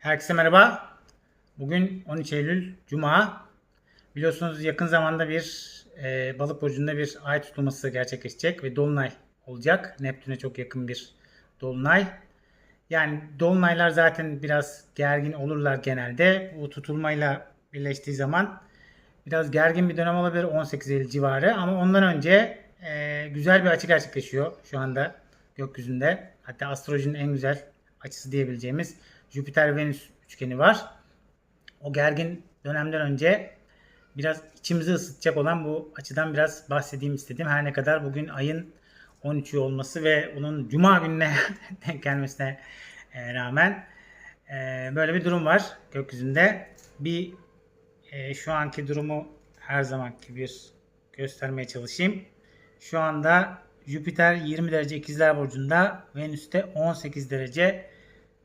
Herkese merhaba. Bugün 13 Eylül Cuma. Biliyorsunuz yakın zamanda bir e, balık burcunda bir ay tutulması gerçekleşecek ve dolunay olacak. Neptün'e çok yakın bir dolunay. Yani dolunaylar zaten biraz gergin olurlar genelde. Bu tutulmayla birleştiği zaman biraz gergin bir dönem olabilir 18 Eylül civarı. Ama ondan önce e, güzel bir açı gerçekleşiyor şu anda gökyüzünde. Hatta astrolojinin en güzel açısı diyebileceğimiz Jüpiter-Venüs üçgeni var. O gergin dönemden önce biraz içimizi ısıtacak olan bu açıdan biraz bahsedeyim istedim. Her ne kadar bugün ayın 13'ü olması ve onun cuma gününe denk gelmesine e, rağmen e, böyle bir durum var gökyüzünde. Bir e, şu anki durumu her zamanki bir göstermeye çalışayım. Şu anda Jüpiter 20 derece ikizler burcunda, Venüs de 18 derece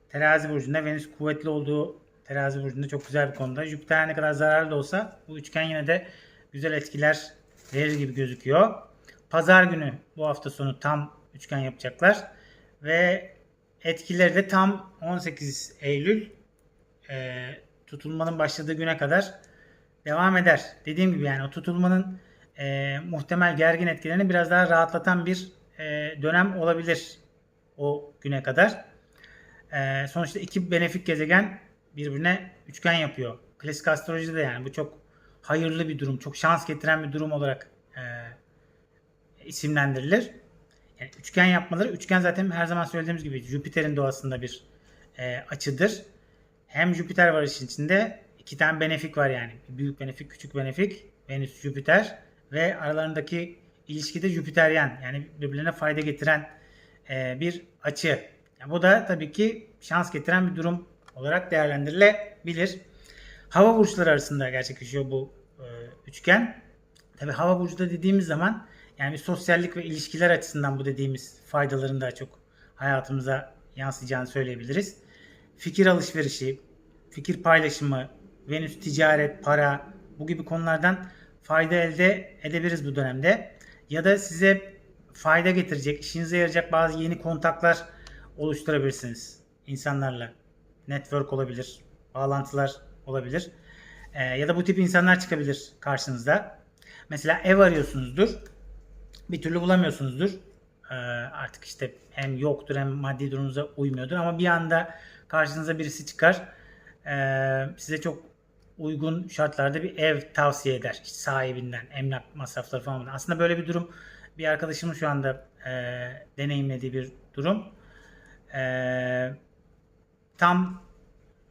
terazi burcunda. Venüs kuvvetli olduğu terazi burcunda çok güzel bir konuda. Jüpiter ne kadar zararlı da olsa bu üçgen yine de güzel etkiler verir gibi gözüküyor. Pazar günü bu hafta sonu tam üçgen yapacaklar. Ve etkileri de tam 18 Eylül e, tutulmanın başladığı güne kadar devam eder. Dediğim gibi yani o tutulmanın e, muhtemel gergin etkilerini biraz daha rahatlatan bir e, dönem olabilir o güne kadar. E, sonuçta iki benefik gezegen birbirine üçgen yapıyor. Klasik astrolojide de yani bu çok hayırlı bir durum, çok şans getiren bir durum olarak e, isimlendirilir. Yani üçgen yapmaları, üçgen zaten her zaman söylediğimiz gibi Jüpiter'in doğasında bir e, açıdır. Hem Jüpiter var işin içinde, iki tane benefik var yani. Büyük benefik, küçük benefik, Venüs, Jüpiter ve aralarındaki ilişki de Jüpiteryen yani birbirlerine fayda getiren e, bir açı. Yani bu da tabii ki şans getiren bir durum olarak değerlendirilebilir. Hava burçları arasında gerçekleşiyor bu e, üçgen. Tabii hava burcu da dediğimiz zaman yani sosyallik ve ilişkiler açısından bu dediğimiz faydaların daha çok hayatımıza yansıyacağını söyleyebiliriz. Fikir alışverişi, fikir paylaşımı, Venüs ticaret, para bu gibi konulardan fayda elde edebiliriz bu dönemde. Ya da size fayda getirecek, işinize yarayacak bazı yeni kontaklar oluşturabilirsiniz insanlarla. Network olabilir, bağlantılar olabilir. Ee, ya da bu tip insanlar çıkabilir karşınızda. Mesela ev arıyorsunuzdur. Bir türlü bulamıyorsunuzdur. Ee, artık işte hem yoktur hem maddi durumunuza uymuyordur ama bir anda karşınıza birisi çıkar. Ee, size çok uygun şartlarda bir ev tavsiye eder işte sahibinden emlak masrafları falan. Aslında böyle bir durum bir arkadaşımın şu anda e, deneyimlediği bir durum. E, tam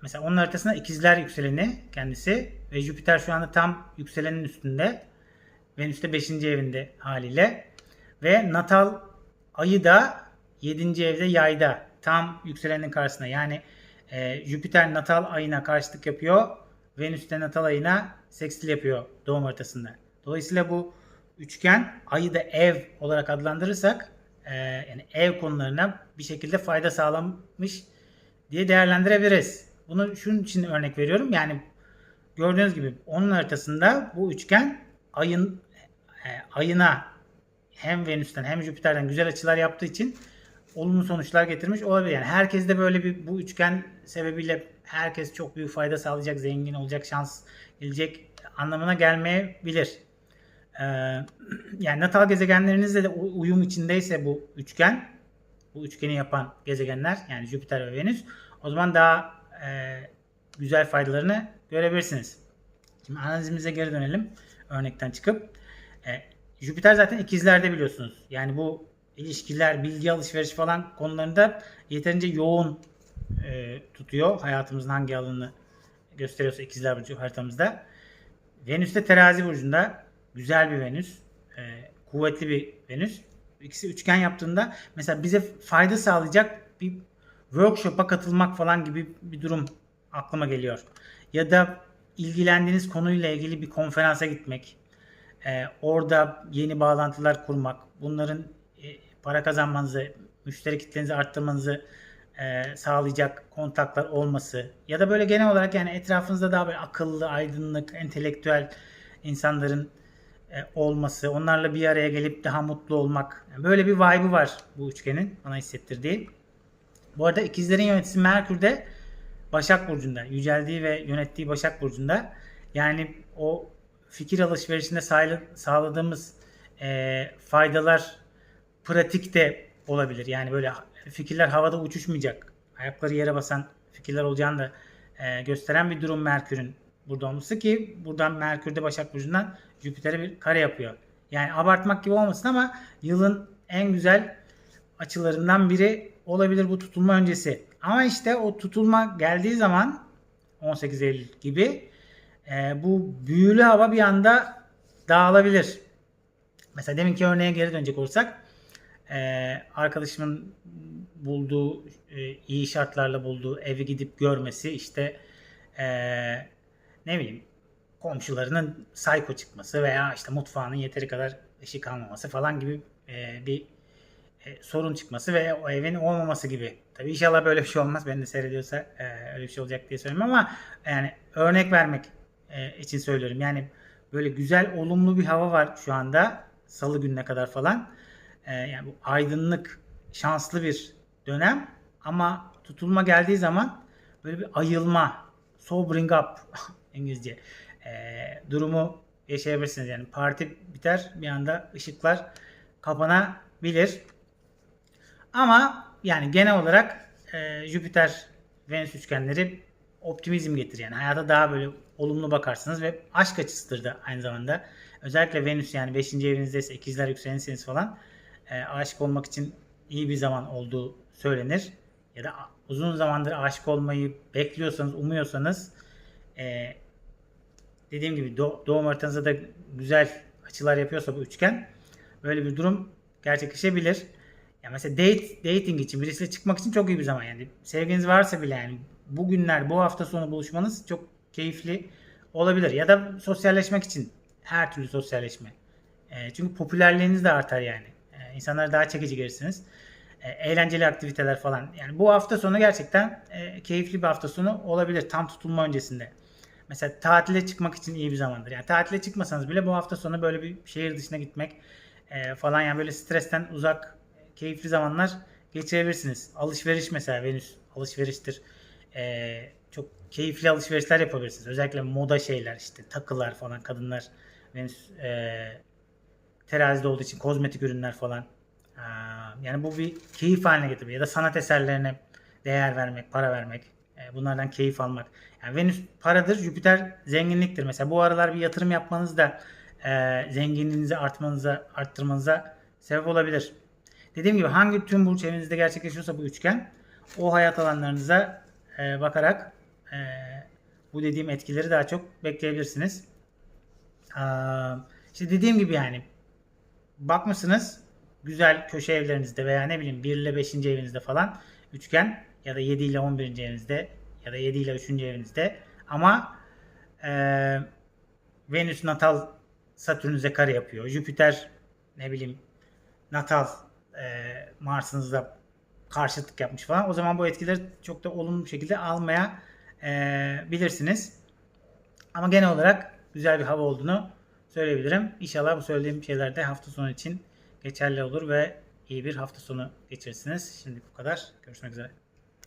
mesela onun haritasında ikizler yükseleni kendisi ve Jüpiter şu anda tam yükselenin üstünde. Venüs de 5. evinde haliyle ve natal ayı da 7. evde yayda tam yükselenin karşısında. Yani e, Jüpiter natal ayına karşılık yapıyor. Venüs de natal ayına sekstil yapıyor doğum haritasında. Dolayısıyla bu üçgen ayı da ev olarak adlandırırsak e, yani ev konularına bir şekilde fayda sağlamış diye değerlendirebiliriz. Bunu şunun için örnek veriyorum. Yani gördüğünüz gibi onun haritasında bu üçgen ayın e, ayına hem Venüs'ten hem Jüpiter'den güzel açılar yaptığı için olumlu sonuçlar getirmiş olabilir. Yani herkes de böyle bir bu üçgen sebebiyle herkes çok büyük fayda sağlayacak, zengin olacak, şans gelecek anlamına gelmeyebilir. Ee, yani natal gezegenlerinizle de uyum içindeyse bu üçgen, bu üçgeni yapan gezegenler yani Jüpiter ve Venüs o zaman daha e, güzel faydalarını görebilirsiniz. Şimdi analizimize geri dönelim örnekten çıkıp. E, Jüpiter zaten ikizlerde biliyorsunuz. Yani bu ilişkiler, bilgi alışveriş falan konularında yeterince yoğun e, tutuyor. Hayatımızın hangi alanını gösteriyorsa ikizler burcu haritamızda. Venüs de terazi burcunda. Güzel bir Venüs. E, kuvvetli bir Venüs. İkisi üçgen yaptığında mesela bize fayda sağlayacak bir workshop'a katılmak falan gibi bir durum aklıma geliyor. Ya da ilgilendiğiniz konuyla ilgili bir konferansa gitmek. E, orada yeni bağlantılar kurmak. Bunların e, para kazanmanızı, müşteri kitlenizi arttırmanızı e, sağlayacak kontaklar olması ya da böyle genel olarak yani etrafınızda daha böyle akıllı, aydınlık, entelektüel insanların olması, onlarla bir araya gelip daha mutlu olmak. Yani böyle bir vibe'ı var bu üçgenin bana hissettirdiği. Bu arada ikizlerin yöneticisi Merkür de Başak Burcu'nda. Yüceldiği ve yönettiği Başak Burcu'nda. Yani o fikir alışverişinde sağla- sağladığımız e, faydalar pratik de olabilir. Yani böyle fikirler havada uçuşmayacak. Ayakları yere basan fikirler olacağını da e, gösteren bir durum Merkür'ün burada olması ki buradan Merkür'de Başak Burcu'ndan Jüpiter'e bir kare yapıyor. Yani abartmak gibi olmasın ama yılın en güzel açılarından biri olabilir bu tutulma öncesi. Ama işte o tutulma geldiği zaman 18 Eylül gibi e, bu büyülü hava bir anda dağılabilir. Mesela deminki örneğe geri dönecek olursak e, arkadaşımın bulduğu e, iyi şartlarla bulduğu evi gidip görmesi işte e, ne bileyim komşularının sayko çıkması veya işte mutfağının yeteri kadar ışık almaması falan gibi e, bir e, sorun çıkması ve o evin olmaması gibi. Tabii inşallah böyle bir şey olmaz. Ben de seyrediyorsa e, öyle bir şey olacak diye söylemiyorum ama yani örnek vermek e, için söylüyorum. Yani böyle güzel olumlu bir hava var şu anda salı gününe kadar falan. E, yani bu aydınlık şanslı bir dönem ama tutulma geldiği zaman böyle bir ayılma sobering up İngilizce e, durumu yaşayabilirsiniz. Yani parti biter bir anda ışıklar kapanabilir. Ama yani genel olarak e, Jüpiter Venüs üçgenleri optimizm getirir. Yani hayata daha böyle olumlu bakarsınız ve aşk açısıdır da aynı zamanda. Özellikle Venüs yani 5. evinizdeyse ikizler yükselirseniz falan e, aşık olmak için iyi bir zaman olduğu söylenir. Ya da uzun zamandır aşık olmayı bekliyorsanız, umuyorsanız e, dediğim gibi do- doğum haritanızda da güzel açılar yapıyorsa bu üçgen böyle bir durum gerçekleşebilir. Ya mesela date, dating için birisiyle çıkmak için çok iyi bir zaman yani. Sevginiz varsa bile yani bugünler bu hafta sonu buluşmanız çok keyifli olabilir. Ya da sosyalleşmek için her türlü sosyalleşme. E, çünkü popülerliğiniz de artar yani. E, insanlara daha çekici gelirsiniz. E, eğlenceli aktiviteler falan. Yani bu hafta sonu gerçekten e, keyifli bir hafta sonu olabilir tam tutulma öncesinde. Mesela tatile çıkmak için iyi bir zamandır. Yani tatile çıkmasanız bile bu hafta sonu böyle bir şehir dışına gitmek e, falan yani böyle stresten uzak keyifli zamanlar geçirebilirsiniz. Alışveriş mesela Venüs alışveriştir. E, çok keyifli alışverişler yapabilirsiniz. Özellikle moda şeyler işte takılar falan kadınlar Venüs e, terazide olduğu için kozmetik ürünler falan. Aa, yani bu bir keyif haline getiriyor. Ya da sanat eserlerine değer vermek, para vermek. E, bunlardan keyif almak. Yani Venüs paradır, Jüpiter zenginliktir. Mesela bu aralar bir yatırım yapmanız da e, zenginliğinizi artmanıza, arttırmanıza sebep olabilir. Dediğim gibi hangi tüm burç evinizde gerçekleşiyorsa bu üçgen o hayat alanlarınıza e, bakarak e, bu dediğim etkileri daha çok bekleyebilirsiniz. Aa, işte dediğim gibi yani bakmışsınız güzel köşe evlerinizde veya ne bileyim 1 ile 5. evinizde falan üçgen ya da 7 ile 11. evinizde ya da 7 ile 3. evinizde ama e, Venüs natal Satürn'üze kare yapıyor. Jüpiter ne bileyim natal e, Mars'ınızda karşıtlık yapmış falan. O zaman bu etkileri çok da olumlu şekilde almaya e, bilirsiniz. Ama genel olarak güzel bir hava olduğunu söyleyebilirim. İnşallah bu söylediğim şeyler de hafta sonu için geçerli olur ve iyi bir hafta sonu geçirirsiniz. Şimdi bu kadar. Görüşmek üzere.